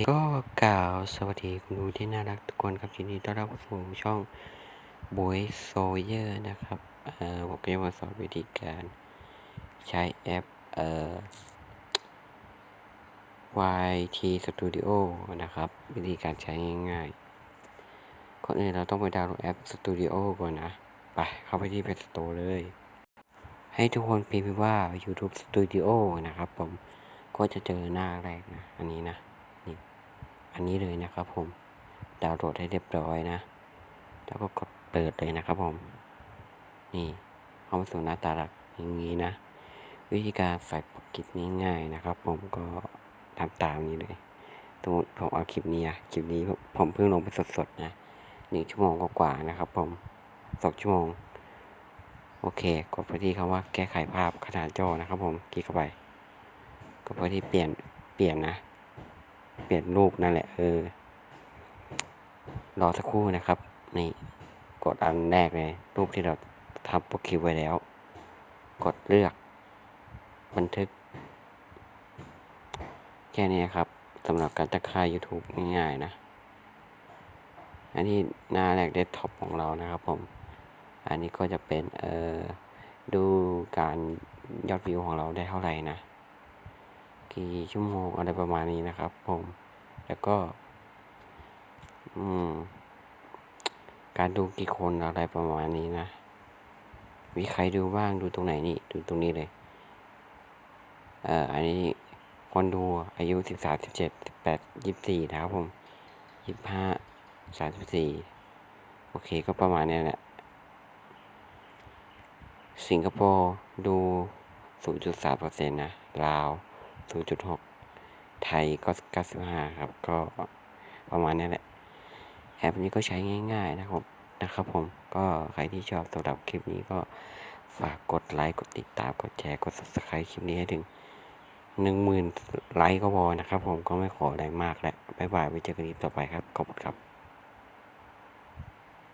ก็กล่าวสวัสดีคุณดูที่น่ารักทุกคนครับยินดีต้อนรับเข้าสู่ช่อง Boy Sawyer นะครับเอ่อผมก็จะมาสอนวิธีการใช้แอปเอ่อ YT Studio นะครับ วิธีการใช้ง่ายๆก่อนอื่นเราต้องไปดาวน์โหลดแอป Studio ก่อนนะ ไปเข้าไปที่ Play Store เลย ให้ทุกคนพิมพ์ว่า YouTube Studio นะครับผมก็จะเจอหน้าแรกนะ อันนี้นะ อันนี้เลยนะครับผมดาวน์โหลดให้เรียบร้อยนะ แล้วก็กดเปิดเลยนะครับผม นี่เข้ามาสู่หน้าตาหลักอย่างนี้นะ วิธีการใส่ปรแกรมง่ายๆนะครับ ผมก็ทำตามนี้เลยสมมติผมเอาคลิปนี้อะคลิปนี้ผมเพิ่งลงไปสดๆนะหนึ่งชั่วโมงกว่าๆนะครับ ผมสองชั่วโมง โอเค กดไปที่คำว่าแก้ไขภาพขนาดจอนะครับ ผมคลิกเข้าไปกดไปที่เปลี่ยนเปลี่ยนนะ เปลี่ยนรูปนั่นแหละ เออ รอสักครู่นะครับ นี่ กดอันแรกเลย รูปที่เราทำโปรแกรมไว้แล้ว กดเลือก บันทึก แค่นี้ครับสำหรับการตั้งค่า YouTube ง่ายๆนะ อันนี้หน้าแรกเดสก์ท็อปของเรานะครับผม อันนี้ก็จะเป็น เอ่อ ดูการยอดวิวของเราได้เท่าไหร่นะ กี่ชั่วโมงอะไรประมาณนี้นะครับ ผม แล้วก็ อืม การดูกี่คนอะไรประมาณนี้นะ มีใครดูบ้างดูตรงไหนนี่ ดูตรงนี้เลย เอ่อ อันนี้คนดูอายุสิบสามสิบเจ็ดสิบแปดยี่สิบสี่นะครับผมยี่สิบห้าสามสิบสี่โอเคก็ประมาณนี้แหละ สิงคโปร์ดู 0.3เปอร์เซ็นต์นะ ลาว 0.6 ไทยก็ 95 ครับ ก็ประมาณนี้แหละ แอปนี้ก็ใช้ง่าย ๆ นะครับ นะครับผม ก็ใครที่ชอบสำหรับคลิปนี้ก็ฝากกดไลค์ กดติดตาม กดแชร์ กด subscribe คลิปนี้ให้ถึง 10,000 ไลค์ก็พอนะครับผม ก็ไม่ขออะไรมากแล้วบ๊ายบาย ไว้เจอกันคลิปต่อไปครับ ขอบคุณครับ